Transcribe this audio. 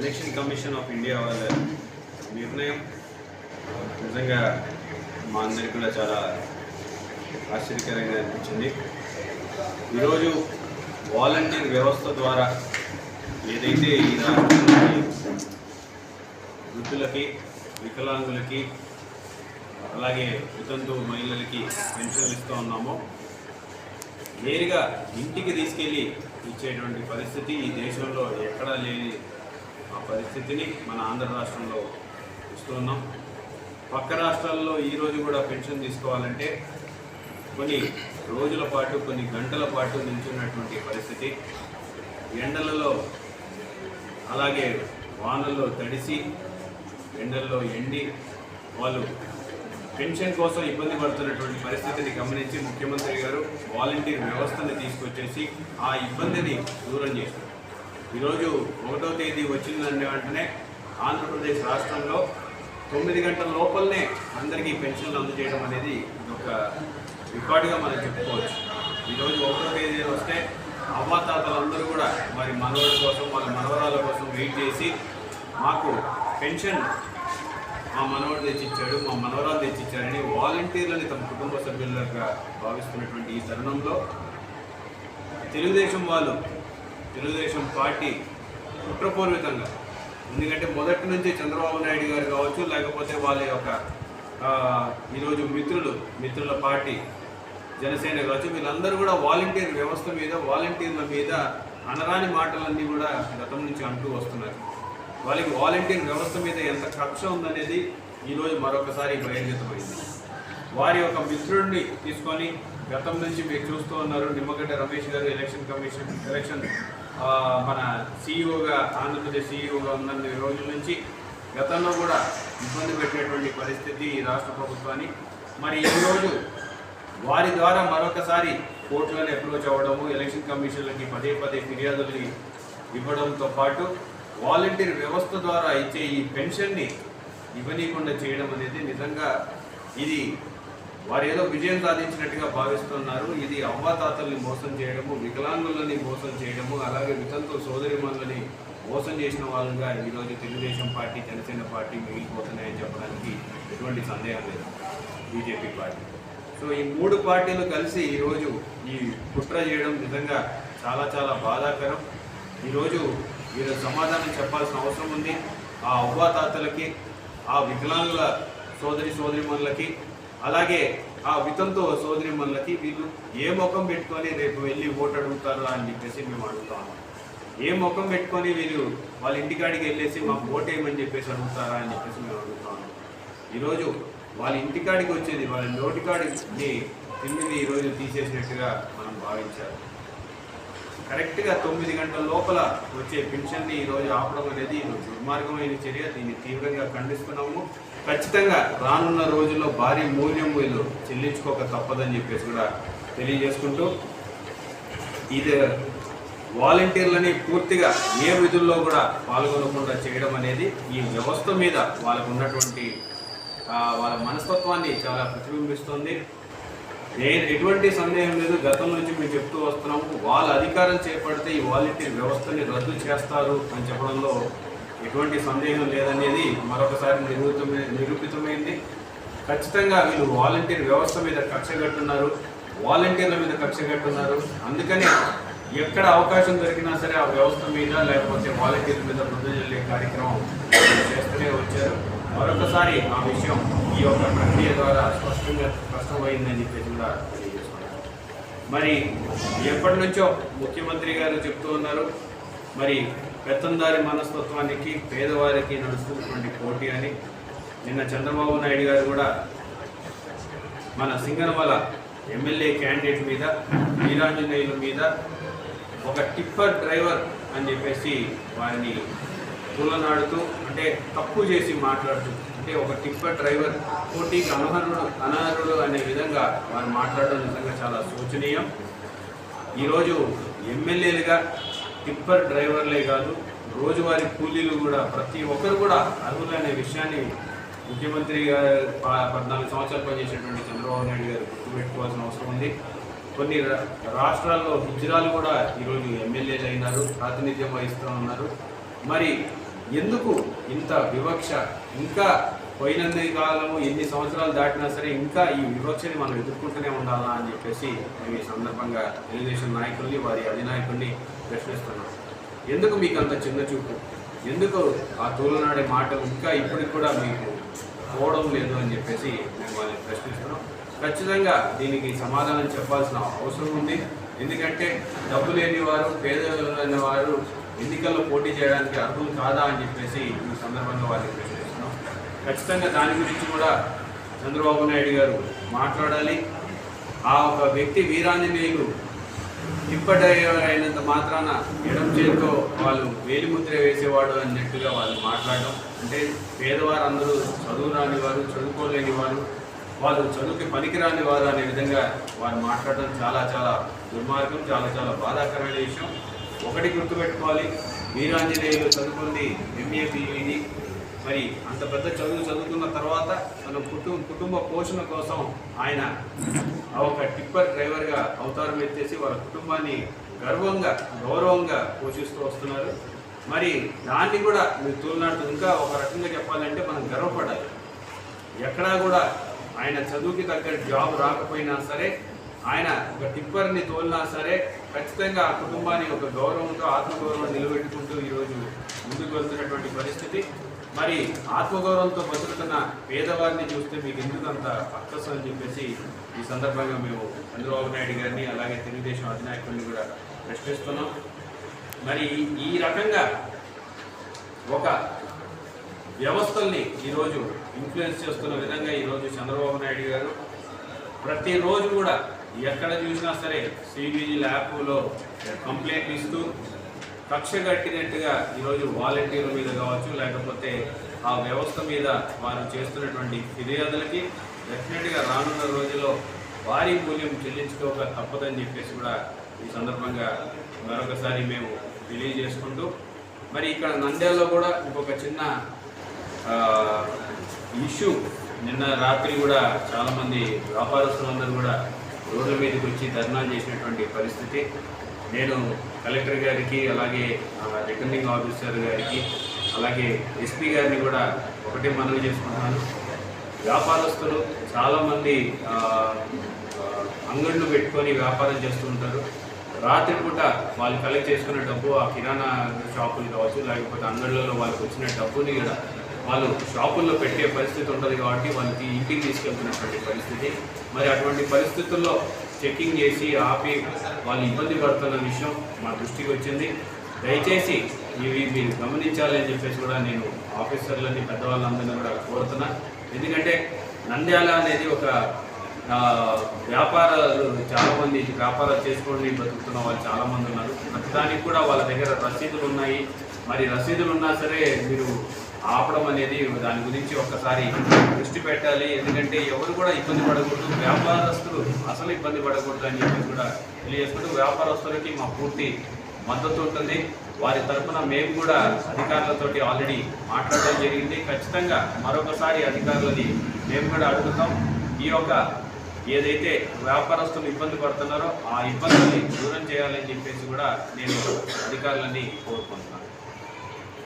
Election commission of India వాళ్ళ నిర్ణయం. నిజంగా మా అందరికి కూడా చాలా ఆశ్చర్యకరంగా అనిపించింది. ఈరోజు వాలంటీర్ వ్యవస్థ ద్వారా ఏదైతే ఈ రాష్ట్రంలోని వృద్ధులకి వికలాంగులకి అలాగే వితంతు మహిళలకి పెన్షన్లు ఇస్తూ ఉన్నామో నేరుగా ఇంటికి తీసుకెళ్ళి ఇచ్చేటువంటి పరిస్థితి ఈ దేశంలో ఎక్కడా లేని ఆ పరిస్థితిని మన ఆంధ్ర రాష్ట్రంలో ఇస్తున్నాం పక్క రాష్ట్రాల్లో ఈరోజు కూడా పెన్షన్ తీసుకోవాలంటే కొన్ని రోజుల పాటు కొన్ని గంటల పాటు నిల్చున్నటువంటి పరిస్థితి. ఎండలలో అలాగే వానల్లో తడిసి ఎండల్లో ఎండి వాళ్ళు పెన్షన్ కోసం ఇబ్బంది పడుతున్నటువంటి పరిస్థితిని గమనించి ముఖ్యమంత్రి గారు వాలంటీర్ వ్యవస్థను తీసుకొచ్చేసి ఆ ఇబ్బందిని దూరం చేశారు. ఈరోజు ఒకటో తేదీ వచ్చిందంటే వెంటనే ఆంధ్రప్రదేశ్ రాష్ట్రంలో తొమ్మిది గంటల లోపలనే అందరికీ పెన్షన్లు అందజేయడం అనేది ఒక రికార్డుగా మనం చెప్పుకోవచ్చు. ఈరోజు ఒకటో తేదీ వస్తే అవ్వాతాతలందరూ కూడా మరి మనవడి కోసం వాళ్ళ మనవరాల కోసం వెయిట్ చేసి మాకు పెన్షన్ మా మనవడు తెచ్చిచ్చాడు మా మనవరాలు తెచ్చిచ్చారని వాలంటీర్లని తమ కుటుంబ సభ్యులుగా భావిస్తున్నటువంటి ఈ తరుణంలో తెలుగుదేశం వాళ్ళు తెలుగుదేశం పార్టీ కుట్రపూర్వితంగా ఎందుకంటే మొదటి నుంచి చంద్రబాబు నాయుడు గారు కావచ్చు లేకపోతే వాళ్ళ యొక్క ఈరోజు మిత్రులు మిత్రుల పార్టీ జనసేన కావచ్చు వీళ్ళందరూ కూడా వాలంటీర్ వ్యవస్థ మీద వాలంటీర్ల మీద అనరాని మాటలన్నీ కూడా గతం నుంచి అంటూ వస్తున్నారు. వాళ్ళకి వాలంటీర్ వ్యవస్థ మీద ఎంత కక్ష ఉందనేది ఈరోజు మరొకసారి బహిర్గతమైంది. వారి యొక్క మిత్రుడిని తీసుకొని గతం నుంచి మీరు చూస్తూ ఉన్నారు నిమ్మగడ్డ రమేష్ గారు ఎలక్షన్ కమిషన్ ఎలక్షన్ మన సీఈఓగా ఆంధ్రప్రదేశ్ సీఈఓగా ఉన్న రోజుల నుంచి గతంలో కూడా ఇబ్బంది పెట్టేటువంటి పరిస్థితి ఈ రాష్ట్ర ప్రభుత్వాన్ని. మరి ఈరోజు వారి ద్వారా మరొకసారి కోర్టులను అప్రోచ్ అవ్వడము ఎలక్షన్ కమిషన్లకి పదే పదే ఫిర్యాదులు ఇవ్వడంతో పాటు వాలంటీర్ వ్యవస్థ ద్వారా ఇచ్చే ఈ పెన్షన్ని ఇవ్వనీయకుండా చేయడం అనేది నిజంగా ఇది వారు ఏదో విజయం సాధించినట్టుగా భావిస్తున్నారు. ఇది అవ్వాతాతల్ని మోసం చేయడము వికలాంగులని మోసం చేయడము అలాగే వితంతు సోదరిమణులని మోసం చేసిన వాళ్ళుగా ఈరోజు తెలుగుదేశం పార్టీ జనసేన పార్టీ మిగిలిపోతున్నాయని చెప్పడానికి ఎటువంటి సందేహం లేదు బీజేపీ పార్టీ. సో ఈ మూడు పార్టీలు కలిసి ఈరోజు ఈ కుట్ర చేయడం నిజంగా చాలా చాలా బాధాకరం. ఈరోజు వీరు సమాధానం చెప్పాల్సిన అవసరం ఉంది. ఆ అవ్వాతాతలకి ఆ వికలాంగుల సోదరి సోదరిమణులకి అలాగే ఆ వితంతో సోదరి మనులకి వీళ్ళు ఏ ముఖం పెట్టుకొని రేపు వెళ్ళి ఓటు అడుగుతారు అని చెప్పేసి మేము అడుగుతాము ఏ ముఖం పెట్టుకొని వీళ్ళు వాళ్ళ ఇంటికాడికి వెళ్ళేసి మాకు ఓటేయమని చెప్పేసి అడుగుతారా అని చెప్పేసి మేము అడుగుతాము ఈరోజు వాళ్ళ ఇంటికాడికి వచ్చేది వాళ్ళ నోటికాడిని తిండిని ఈరోజు తీసేసినట్టుగా మనం భావించాలి. కరెక్ట్గా తొమ్మిది గంటల లోపల వచ్చే పెన్షన్ని ఈరోజు ఆపడం అనేది ఇది దుర్మార్గమైన చర్య. దీన్ని తీవ్రంగా ఖండిస్తున్నాము. ఖచ్చితంగా రానున్న రోజుల్లో భారీ మూల్యం వీళ్ళు చెల్లించుకోక తప్పదని చెప్పేసి కూడా తెలియజేసుకుంటూ ఇది వాలంటీర్లని పూర్తిగా ఏ విధుల్లో కూడా పాల్గొనకుండా చేయడం అనేది ఈ వ్యవస్థ మీద వాళ్ళకు ఉన్నటువంటి వాళ్ళ మనస్తత్వాన్ని చాలా ప్రతిబింబిస్తుంది. నేను ఎటువంటి సందేహం లేదు. గతం నుంచి మేము చెప్తూ వస్తున్నాము. వాళ్ళ అధికారం చేపడితే ఈ వాలంటీర్ వ్యవస్థని రద్దు చేస్తారు అని చెప్పడంలో ఎటువంటి సందేహం లేదనేది మరొకసారి నిరూపితమై నిరూపితమైంది. ఖచ్చితంగా వీళ్ళు వాలంటీర్ వ్యవస్థ మీద కక్ష కట్టున్నారు. వాలంటీర్ల మీద కక్ష కట్టున్నారు. అందుకని ఎక్కడ అవకాశం దొరికినా సరే ఆ వ్యవస్థ మీద లేకపోతే వాలంటీర్ల మీద బృంద జల్లే కార్యక్రమం చేస్తూనే వచ్చారు. మరొకసారి ఆ విషయం ఈ యొక్క ప్రక్రియ ద్వారా స్పష్టంగా స్పష్టమైందని చెప్పేసి కూడా తెలియజేస్తున్నాను. మరి ఎప్పటి నుంచో ముఖ్యమంత్రి గారు చెప్తూ ఉన్నారు మరి పెత్తందారి మనస్తత్వానికి పేదవారికి నడుస్తున్నటువంటి పోటీ అని. నిన్న చంద్రబాబు నాయుడు గారు కూడా మన సింగనమల ఎమ్మెల్యే క్యాండిడేట్ మీద వీరాంజనేయుల మీద ఒక టిప్పర్ డ్రైవర్ అని చెప్పేసి వారిని తూలనాడుతూ అంటే తప్పు చేసి మాట్లాడుతూ అంటే ఒక టిప్పర్ డ్రైవర్ పోటీకి అనర్హుడు అనర్హుడు అనే విధంగా వారు మాట్లాడడం నిజంగా చాలా శోచనీయం. ఈరోజు ఎమ్మెల్యేలుగా టిప్పర్ డ్రైవర్లే కాదు రోజువారీ కూలీలు కూడా ప్రతి ఒక్కరు కూడా అర్హులు అనే విషయాన్ని ముఖ్యమంత్రి గారు ప- పద్నాలుగు సంవత్సరాలు పనిచేసినటువంటి చంద్రబాబు నాయుడు గారు గుర్తుపెట్టుకోవాల్సిన అవసరం ఉంది. కొన్ని రా- రాష్ట్రాల్లో హిజ్రాలు కూడా ఈరోజు ఎమ్మెల్యేలు అయినారు ప్రాతినిధ్యం వహిస్తూ ఉన్నారు. మరి ఎందుకు ఇంత వివక్ష? ఇంకా పోయినంది కాలము ఎన్ని సంవత్సరాలు దాటినా సరే ఇంకా ఈ వివక్షని మనం ఎదుర్కొంటూనే ఉండాలా అని చెప్పేసి మేము ఈ సందర్భంగా తెలుగుదేశం నాయకుల్ని వారి అధినాయకుల్ని ప్రశ్నిస్తున్నాం ఎందుకు మీకు అంత చిన్న చూపు? ఎందుకు ఆ తోలనాడే మాటలు ఇంకా ఇప్పటికి కూడా మీకు పోవడం లేదు అని చెప్పేసి మేము వాళ్ళని ప్రశ్నిస్తున్నాం ఖచ్చితంగా దీనికి సమాధానం చెప్పాల్సిన అవసరం ఉంది. ఎందుకంటే డబ్బు లేని వారు పేదలు లేని వారు ఎన్నికల్లో పోటీ చేయడానికి అర్హులు కాదా అని చెప్పేసి ఈ సందర్భంగా వారికి ప్రశ్నిస్తున్నాం ఖచ్చితంగా దాని గురించి కూడా చంద్రబాబు నాయుడు గారు మాట్లాడాలి. ఆ ఒక వ్యక్తి వీరాంజనేయులు అయినంత మాత్రాన ఎడం చేతితో వాళ్ళు వేలిముద్ర వేసేవాడు అన్నట్టుగా వాళ్ళు మాట్లాడడం. అంటే పేదవారు అందరూ చదువు రాని వారు చదువుకోలేని వారు వాళ్ళు చదువుకి పనికిరాని వారు అనే విధంగా వారు మాట్లాడడం చాలా చాలా దుర్మార్గం చాలా చాలా బాధాకరమైన విషయం. ఒకటి గుర్తుపెట్టుకోవాలి. వీరాంజనేయులు చదువుకుంది ఎంఏ బీఈడి మరి అంత పెద్ద చదువు చదువుకున్న తర్వాత తన కుటుంబ కుటుంబ పోషణ కోసం ఆయన ఆ ఒక టిప్పర్ డ్రైవర్గా అవతారం ఎత్తేసి వాళ్ళ కుటుంబాన్ని గర్వంగా గౌరవంగా పోషిస్తూ వస్తున్నారు. మరి దాన్ని కూడా మీరు తోలినాడుతూ ఇంకా ఒక రకంగా చెప్పాలంటే మనం గర్వపడాలి. ఎక్కడా కూడా ఆయన చదువుకి తగ్గ జాబ్ రాకపోయినా సరే ఆయన ఒక టిప్పర్ని తోలినా సరే ఖచ్చితంగా ఆ కుటుంబాన్ని ఒక గౌరవంతో ఆత్మగౌరవం నిలబెట్టుకుంటూ ఈరోజు ముందుకు వెళ్తున్నటువంటి పరిస్థితి. మరి ఆత్మగౌరవంతో బతుకుతున్న పేదవారిని చూస్తే మీకు ఎందుకు అంత అని చెప్పేసి ఈ సందర్భంగా మేము చంద్రబాబు నాయుడు గారిని అలాగే తెలుగుదేశం అధినాయకుల్ని కూడా ప్రశ్నిస్తున్నాం. మరి ఈ రకంగా ఒక వ్యవస్థల్ని ఈరోజు ఇన్ఫ్లుయెన్స్ చేస్తున్న విధంగా ఈరోజు చంద్రబాబు నాయుడు గారు ప్రతిరోజు కూడా ఎక్కడ చూసినా సరే సిబిజీ ల్యాబ్లో కంప్లైంట్ ఇస్తూ కక్ష కట్టినట్టుగా ఈరోజు వాలంటీర్ల మీద కావచ్చు లేకపోతే ఆ వ్యవస్థ మీద వారు చేస్తున్నటువంటి ఫిర్యాదులకి డెఫినెట్గా రానున్న రోజుల్లో భారీ మూల్యం చెల్లించుకోక తప్పదని చెప్పేసి కూడా ఈ సందర్భంగా మరొకసారి మేము తెలియజేసుకుంటూ మరి ఇక్కడ నంద్యాలలో కూడా ఇంకొక చిన్న ఇష్యూ నిన్న రాత్రి కూడా చాలామంది వ్యాపారస్తులందరూ కూడా రోడ్ల మీదకి వచ్చి ధర్నా చేసినటువంటి పరిస్థితి. నేను కలెక్టర్ గారికి అలాగే రిటర్నింగ్ ఆఫీసర్ గారికి అలాగే ఎస్పీ గారిని కూడా ఒకటే మనవి చేసుకుంటున్నాను. వ్యాపారస్తులు చాలామంది అంగళ్ళు పెట్టుకొని వ్యాపారం చేస్తూ ఉంటారు. రాత్రిపూట వాళ్ళు కలెక్ట్ చేసుకున్న డబ్బు ఆ కిరాణా షాపులు కావచ్చు లేకపోతే అంగళ్ళలో వాళ్ళకి వచ్చిన డబ్బుని కూడా వాళ్ళు షాపుల్లో పెట్టే పరిస్థితి ఉంటుంది కాబట్టి వాళ్ళకి ఇంటికి తీసుకెళ్తున్నటువంటి పరిస్థితి. మరి అటువంటి పరిస్థితుల్లో చెకింగ్ చేసి ఆపి వాళ్ళు ఇబ్బంది పడుతున్న విషయం మా దృష్టికి వచ్చింది. దయచేసి ఇవి మీరు గమనించాలి అని చెప్పేసి కూడా నేను ఆఫీసర్లని పెద్దవాళ్ళందరినీ కూడా కోరుతున్నా. ఎందుకంటే నంద్యాల అనేది ఒక వ్యాపారాలు చాలామంది వ్యాపారాలు చేసుకోండి బతుకుతున్న వాళ్ళు చాలామంది ఉన్నారు. ప్రతిదానికి కూడా వాళ్ళ దగ్గర రసీదులు ఉన్నాయి. మరి రసీదులు ఉన్నా సరే మీరు ఆపడం అనేది దాని గురించి ఒక్కసారి దృష్టి పెట్టాలి. ఎందుకంటే ఎవరు కూడా ఇబ్బంది పడకూడదు. వ్యాపారస్తులు అసలు ఇబ్బంది పడకూడదు అని చెప్పి కూడా తెలియజేసుకుంటూ వ్యాపారస్తులకి మా పూర్తి మద్దతు ఉంటుంది. వారి తరఫున మేము కూడా అధికారులతోటి ఆల్రెడీ మాట్లాడడం జరిగింది. ఖచ్చితంగా మరొకసారి అధికారులని మేము కూడా అడుగుతాం. ఈ యొక్క ఏదైతే వ్యాపారస్తులు ఇబ్బంది పడుతున్నారో ఆ ఇబ్బందుల్ని దూరం చేయాలని చెప్పేసి కూడా నేను అధికారులని కోరుకుంటున్నాను.